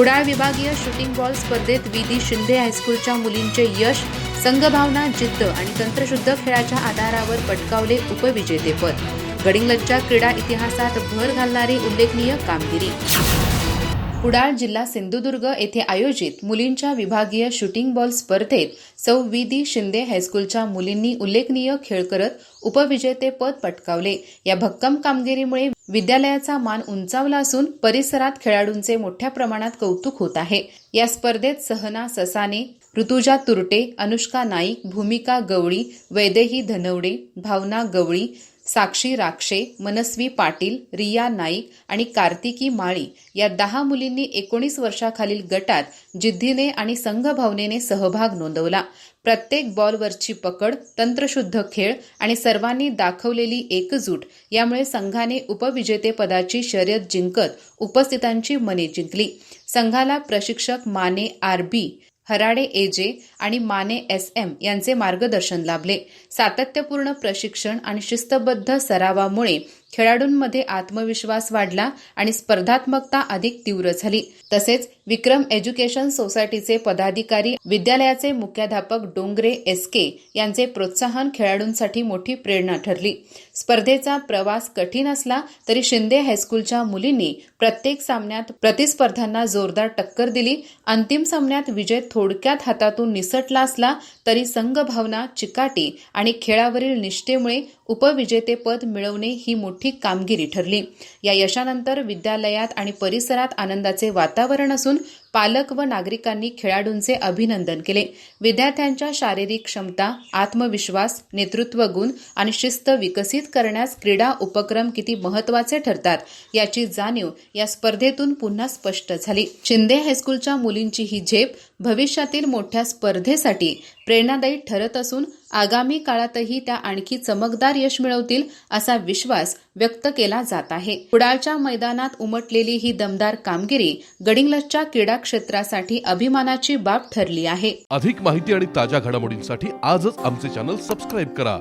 कुडाळ विभागीय shooting ball स्पर्धेत विधी शिंदे हायस्कूलच्या मुलींचे यश संघभावना जिद्द आणि तंत्रशुद्ध खेळाच्या आधारावर पटकावले उपविजेतेपद. गडिंग्लजच्या क्रीडा इतिहासात भर घालणारी उल्लेखनीय कामगिरी. कुडाळ जिल्हा सिंधुदुर्ग येथे आयोजित मुलींच्या विभागीय शूटिंग बॉल स्पर्धेत सौ विधी शिंदे हायस्कूलच्या मुलींनी उल्लेखनीय खेळ करत उपविजेतेपद पटकावले. या भक्कम कामगिरीमुळे विद्यालयाचा मान उंचावला असून परिसरात खेळाडूंचे मोठ्या प्रमाणात कौतुक होत आहे. या स्पर्धेत सहना ससाने ऋतुजा तुरटे अनुष्का नाईक भूमिका गवळी वैदेही धनवडे भावना गवळी साक्षी राक्षे मनस्वी पाटील रिया नाईक आणि कार्तिकी माळी या दहा मुलींनी एकोणीस वर्षाखालील गटात जिद्दीने आणि संघभावनेने सहभाग नोंदवला. प्रत्येक बॉलवरची पकड तंत्रशुद्ध खेळ आणि सर्वांनी दाखवलेली एकजूट यामुळे संघाने उपविजेतेपदाची शर्यत जिंकत उपस्थितांची मने जिंकली. संघाला प्रशिक्षक Mane R B Harade A J आणि माने एस एम यांचे मार्गदर्शन लाभले. सातत्यपूर्ण प्रशिक्षण आणि शिस्तबद्ध सरावामुळे खेळाडूंमध्ये आत्मविश्वास वाढला आणि स्पर्धात्मकता अधिक तीव्र झाली. तसेच विक्रम एज्युकेशन सोसायटीचे पदाधिकारी विद्यालयाचे मुख्याध्यापक डोंगरे एस के यांचे प्रोत्साहन खेळाडूंसाठी मोठी प्रेरणा ठरली. स्पर्धेचा प्रवास कठीण असला तरी शिंदे हायस्कूलच्या मुलींनी प्रत्येक सामन्यात प्रतिस्पर्ध्यांना जोरदार टक्कर दिली. अंतिम सामन्यात विजय थोडक्यात हातातून निसटला असला तरी संघभावना चिकाटी आणि खेळावरील निष्ठेमुळे उपविजेतेपद मिळवणे ही मोठी मोठी कामगिरी ठरली. या यशानंतर विद्यालयात आणि परिसरात आनंदाचे वातावरण असून पालक व नागरिकांनी खेळाडूंचे अभिनंदन केले. विद्यार्थ्यांच्या शारीरिक क्षमता आत्मविश्वास नेतृत्व गुण आणि शिस्त विकसित करण्यास क्रीडा उपक्रम किती महत्त्वाचे ठरतात याची जाणीव या स्पर्धेतून पुन्हा स्पष्ट झाली. शिंदे हायस्कूलच्या मुलींची ही झेप भविष्यातील मोठ्या स्पर्धेसाठी प्रेरणादायी ठरत असून आगामी काळातही त्या आणखी चमकदार यश मिळवतील असा विश्वास व्यक्त केला जात आहे. कुडाळच्या मैदानात उमटलेली ही दमदार कामगिरी गडिंग्लजच्या क्रीडा क्षेत्रासाठी अभिमानाची बाब ठरली आहे. अधिक माहिती आणि ताज्या घडामोडींसाठी आजच आमचे चॅनल सबस्क्राईब करा.